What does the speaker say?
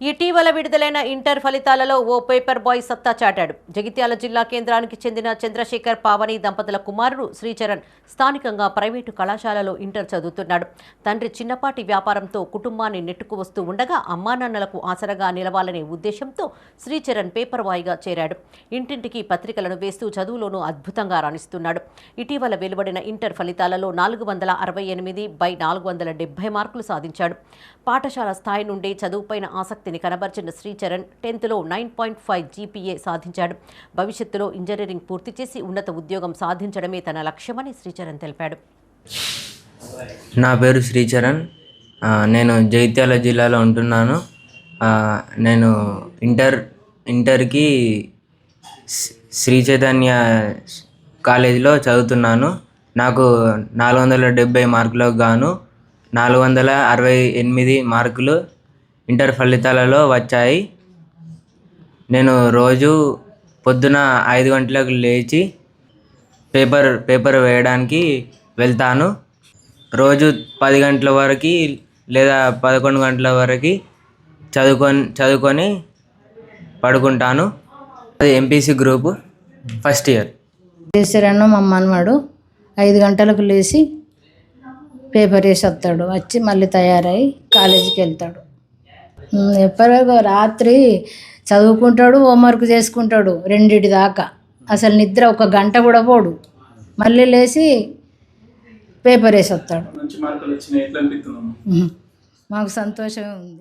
ఇటీవల విడుదలైన ఇంటర్ ఫలితాలలో ఓ పేపర్ బాయ్ సత్తా చాటాడు. జగిత్యాల జిల్లా కేంద్రానికి చెందిన చంద్రశేఖర్ పావని దంపతుల కుమారుడు శ్రీచరణ్ స్థానికంగా ప్రైవేటు కళాశాలలో ఇంటర్ చదువుతున్నాడు. తండ్రి చిన్నపాటి వ్యాపారంతో కుటుంబాన్ని నెట్టుకు వస్తూ ఉండగా అమ్మానాన్నలకు ఆసరగా నిలవాలనే ఉద్దేశంతో శ్రీచరణ్ పేపర్ బాయ్గా చేరాడు. ఇంటింటికి పత్రికలను వేస్తూ చదువులోనూ అద్భుతంగా రాణిస్తున్నాడు. ఇటీవల వెలువడిన ఇంటర్ ఫలితాలలో నాలుగు వందల అరవై ఎనిమిది బై నాలుగు వందల డెబ్బై మార్కులు సాధించాడు. పాఠశాల స్థాయి నుండే చదువుపైన ఆసక్తి ఆసక్తిని కనబర్చిన శ్రీచరణ్ టెన్త్లో నైన్ పాయింట్ ఫైవ్ జీపీఏ సాధించాడు. భవిష్యత్తులో ఇంజనీరింగ్ పూర్తి చేసి ఉన్నత ఉద్యోగం సాధించడమే తన లక్ష్యమని శ్రీచరణ్ తెలిపాడు. నా పేరు శ్రీచరణ్. నేను జైత్యాల జిల్లాలో ఉంటున్నాను. నేను ఇంటర్ ఇంటర్కి శ్రీ- శ్రీ చైతన్య కాలేజీలో చదువుతున్నాను. నాకు నాలుగు వందల డెబ్బై మార్కులకు గాను నాలుగు వందల అరవై ఎనిమిది మార్కులు ఇంటర్ ఫలితాలలో వచ్చాయి. నేను రోజు పొద్దున ఐదు గంటలకు లేచి పేపర్ పేపర్ వేయడానికి వెళ్తాను. రోజు పది గంటల వరకు లేదా పదకొండు గంటల వరకు చదువుకొని చదువుకొని పడుకుంటాను. అది ఎంపీసీ గ్రూపు ఫస్ట్ ఇయర్. చేసారన్న మా మనవాడు ఐదు గంటలకు లేచి పేపర్ వేసి వస్తాడు. వచ్చి మళ్ళీ తయారై కాలేజీకి వెళ్తాడు. ఎప్పటికో రాత్రి చదువుకుంటాడు హోంవర్క్ చేసుకుంటాడు రెండిటి దాకా. అసలు నిద్ర ఒక గంట కూడా పోడు. మళ్ళీ లేచి పేపర్ వేసి వస్తాడు. మాకు సంతోషమే ఉంది.